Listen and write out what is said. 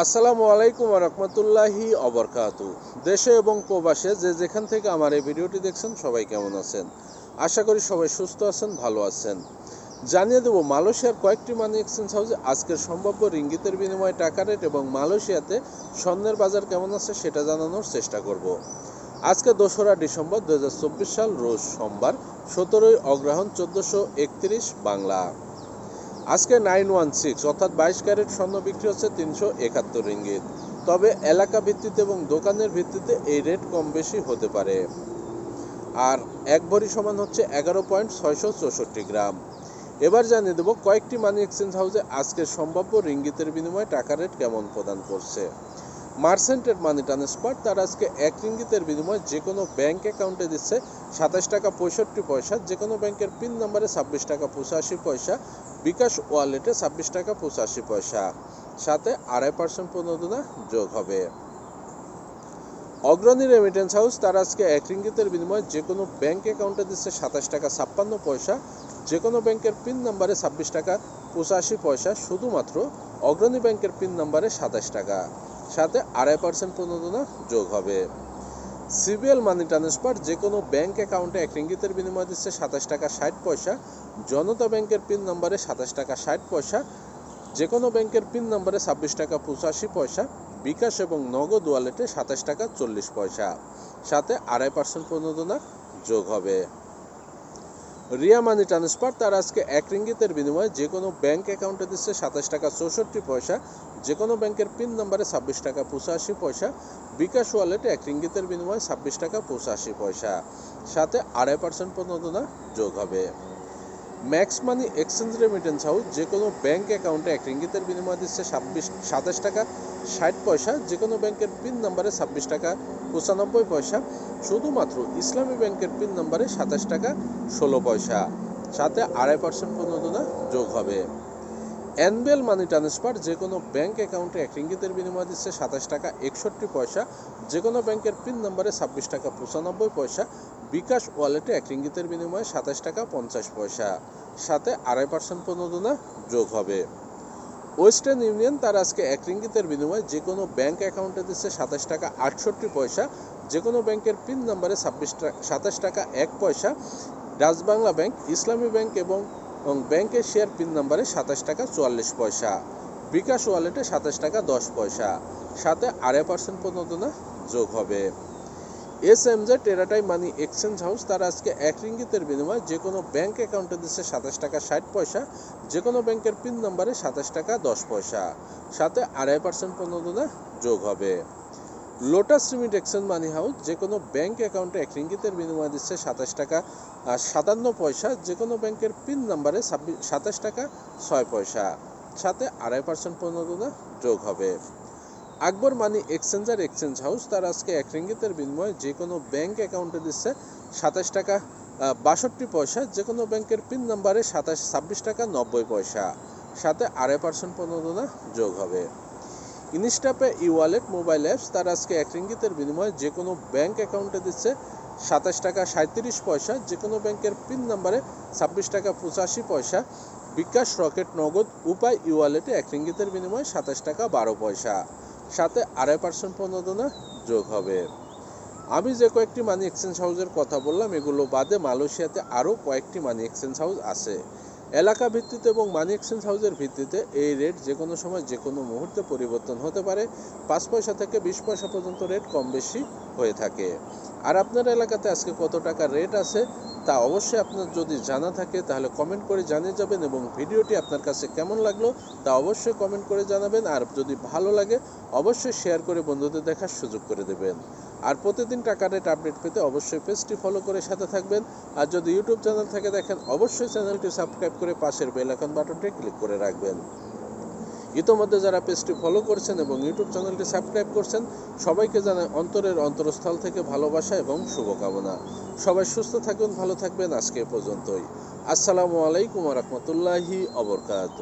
আসসালামু আলাইকুম রহমতুল্লাহি অবরকাতু দেশে এবং প্রবাসে যে যেখান থেকে আমার এই ভিডিওটি দেখছেন, সবাই কেমন আছেন? আশা করি সবাই সুস্থ আছেন, ভালো আছেন। জানিয়ে দেব, মালয়েশিয়ার কয়েকটি মানি এক্সচেঞ্জ হাউসে আজকের সম্ভাব্য রিঙ্গিতের বিনিময়ে টাকা রেট এবং মালয়েশিয়াতে স্বর্ণের বাজার কেমন আছে সেটা জানানোর চেষ্টা করব। আজকে দোসরা ডিসেম্বর দু হাজার চব্বিশ সাল, রোজ সোমবার, সতেরোই অগ্রহণ চোদ্দোশো বাংলা। আজকে নাইন ওয়ান সিক্স অর্থাৎ বাইশ ক্যারেট স্বর্ণ বিক্রি হচ্ছে তিনশো একাত্তর রিঙ্গিত। তবে এলাকা ভিত্তিতে এবং দোকানের ভিত্তিতে এই রেট কম বেশি হতে পারে। আর এক ভরি সমান হচ্ছে এগারো পয়েন্ট ছয়শো চৌষট্টি গ্রাম। এবার জানিয়ে দেবো কয়েকটি মানি এক্সচেঞ্জ হাউসে আজকের সম্ভাব্য রিঙ্গিতের বিনিময়ে টাকা রেট কেমন প্রদান করছে। মার্সেন্টেড মানি ট্রান্সফার তার আজকে এক রিঙ্গিতের বিনিময়ে যে কোনো ব্যাংক অ্যাকাউন্টে দিচ্ছে সাতাশ টাকা পঁয়ষট্টি পয়সা যে কোনো ব্যাংকের পিন নম্বরে ছাব্বিশ টাকা পঁচাশি পয়সা বিকাশ ওয়ালেটে ছাব্বিশ টাকা পঁচাশি পয়সা। সাথে আড়াই পার্সেন্ট প্রণোদনা যোগ হবে। অগ্রণী রেমিটেন্স হাউস তার আজকে এক রিঙ্গিতের বিনিময়ে যে কোনো ব্যাংক অ্যাকাউন্টে দিচ্ছে সাতাশ টাকা ছাপ্পান্ন পয়সা। যে কোনো ব্যাংকের পিন নাম্বারে ছাব্বিশ টাকা পঁচাশি পয়সা শুধুমাত্র অগ্রণী ব্যাংকের পিন নাম্বারে সাতাশ টাকা। সাথে আড়াই পার্সেন্ট প্রণোদনা যোগ হবে। সিবিএল মানি ট্রান্সফার যে কোনো ব্যাঙ্ক অ্যাকাউন্টে এক রিঙ্গিতের বিনিময় দিচ্ছে সাতাশ টাকা ষাট পয়সা, জনতা ব্যাংকের পিন নম্বরে সাতাশ টাকা ষাট পয়সা যে কোনো ব্যাংকের পিন নম্বরে ছাব্বিশ টাকা পঁচাশি পয়সা, বিকাশ এবং নগদ ওয়ালেটে সাতাশ টাকা চল্লিশ পয়সা। সাথে আড়াই পার্সেন্ট প্রণোদনা যোগ হবে। রিয়া মানি ট্রান্সফার, তার আজকে এক রিঙ্গিতের বিনিময়ে যে কোনো ব্যাংক অ্যাকাউন্টে দিচ্ছে সাতাশ টাকা চৌষট্টি পয়সা, যে কোনো ব্যাংকের পিন নম্বরে ছাব্বিশ টাকা পঁচাশি পয়সা, বিকাশ ওয়ালেটে এক রিঙ্গিতের বিনিময়ে ছাব্বিশ টাকা পঁচাশি পয়সা। সাথে আড়াই পার্সেন্ট প্রণোদনা যোগ হবে। Max money exchange remittance house, যে কোনো ব্যাংক অ্যাকাউন্টে এক রিঙ্গিতের বিনিময় দিচ্ছে ছাব্বিশ, সাতাশ টাকা ষাট পয়সা, যে কোনো ব্যাংকের পিন নম্বরে ছাব্বিশ টাকা পঁচানব্বই পয়সা শুধুমাত্র ইসলামী ব্যাংকের পিন নাম্বারে সাতাশ টাকা, ষোলো পয়সা। সাথে আড়াই পার্সেন্ট প্রণোদনা যোগ হবে। অ্যানবেল মানি ট্রান্সফার যে কোনো ব্যাংক অ্যাকাউন্টে এক রিঙ্গিতের বিনিময় দিচ্ছে সাতাশ টাকা, একষট্টি পয়সা। যে কোনো ব্যাংকের পিন নাম্বারে ছাব্বিশ টাকা, পঁচানব্বই পয়সা। বিকাশ ওয়ালেটে এক রিঙ্গিতের বিনিময়ে সাতাশ টাকা, পঞ্চাশ পয়সা। সাথে আড়াই পার্সেন্ট প্রণোদনা যোগ হবে। ওয়েস্টার্ন ইউনিয়ন তার আজকে এক রিঙ্গিতের বিনিময়ে যে কোনো ব্যাংক অ্যাকাউন্টে দিচ্ছে সাতাশ টাকা আটষট্টি পয়সা, যে কোনো ব্যাংকের পিন নাম্বারে ছাব্বিশ টাকা সাতাশ টাকা এক পয়সা রাজবাংলা ব্যাংক, ইসলামী ব্যাংক এবং ব্যাংকের শেয়ার পিন নাম্বারে সাতাশ টাকা চুয়াল্লিশ পয়সা, বিকাশ ওয়ালেটে সাতাশ টাকা দশ পয়সা, সাথে আড়াই পার্সেন্ট প্রণোদনা যোগ হবে। এস এম জে টেরাটাই মানি এক্সচেঞ্জ হাউস তারা আজকে এক রিঙ্গিতের বিনিময়ে যে কোনো ব্যাংক অ্যাকাউন্টে দিচ্ছে সাতাশ টাকা ষাট পয়সা যে কোনো ব্যাংকের পিন নম্বরে সাতাশ টাকা দশ পয়সা। সাথে আড়াই পার্সেন্ট প্রণোদনা যোগ হবে। Lotus remit exchange money house যে কোনো ব্যাংক অ্যাকাউন্টে এক রিঙ্গিতের বিনিময়ে দিচ্ছে সাতাশ টাকা সাতান্ন পয়সা যে কোনো ব্যাংকের পিন নম্বরে সাতাশ টাকা ছয় পয়সা। সাথে আড়াই পার্সেন্ট প্রণোদনা যোগ হবে। Akbar money exchanger exchange house, তার আজকে এক রিঙ্গিতের বিনিময়ে যে কোনো ব্যাংক অ্যাকাউন্টে দিচ্ছে সাতাশ টাকা বাষট্টি পয়সা, যে কোনো ব্যাংকের পিন নাম্বারে সাতাশ, ছাব্বিশ টাকা, নব্বই পয়সা। সাথে আড়াই পার্সেন্ট প্রণোদনা যোগ হবে। Instapay e wallet, mobile apps, তার আজকে এক রিঙ্গিতের বিনিময়ে যে কোনো ব্যাংক অ্যাকাউন্টে দিচ্ছে সাতাশ টাকা সাঁত্রিশ পয়সা, যে কোনো ব্যাংকের পিন নাম্বারে ছাব্বিশ টাকা, পঁচাশি পয়সা। বিকাশ রকেট নগদ, উপায় ই ওয়ালেটে এক রিঙ্গিতের বিনিময়ে সাতাশ টাকা, বারো পয়সা। সাথে আড়াই পার্সেন্ট প্রণোদনা যোগ হবে। আমি যে কয়েকটি মানি এক্সচেঞ্জ হাউসের কথা বললাম, এগুলো বাদে মালয়েশিয়াতে আরও কয়েকটি মানি এক্সচেঞ্জ হাউস আছে। এলাকা ভিত্তিতে এবং মানি এক্সচেঞ্জ হাউসের ভিত্তিতে এই রেট যে কোনো সময় যে কোনো মুহূর্তে পরিবর্তন হতে পারে। পাঁচ পয়সা থেকে বিশ পয়সা পর্যন্ত রেট কম বেশি হয়ে থাকে। আর আপনার এলাকাতে আজকে কত টাকা রেট আছে, তা অবশ্যই আপনার যদি জানা থাকে, তাহলে কমেন্ট করে জানিয়ে যাবেন এবং ভিডিওটি আপনার কাছে কেমন লাগল, তা অবশ্যই কমেন্ট করে জানাবেন। আর যদি ভালো লাগে, অবশ্যই শেয়ার করে বন্ধুদের দেখার সুযোগ করে দেবেন। আর প্রতিদিন টাকা রেট আপডেট পেতে অবশ্যই পেজটি ফলো করে সাথে থাকবেন। আর যদি ইউটিউব চ্যানেল থেকে দেখেন, অবশ্যই চ্যানেলটি সাবস্ক্রাইব করে পাশের বেল বাটনটি ক্লিক করে রাখবেন। ইতোমধ্যে যারা পেজটি ফলো করছেন এবং ইউটিউব চ্যানেলটি সাবস্ক্রাইব করছেন, সবাইকে জানাই অন্তরের অন্তরস্থল থেকে ভালোবাসা এবং শুভকামনা। সবাই সুস্থ থাকুন, ভালো থাকবেন আজকে পর্যন্তই। আসসালামু আলাইকুম রহমতুল্লাহি অবরকাত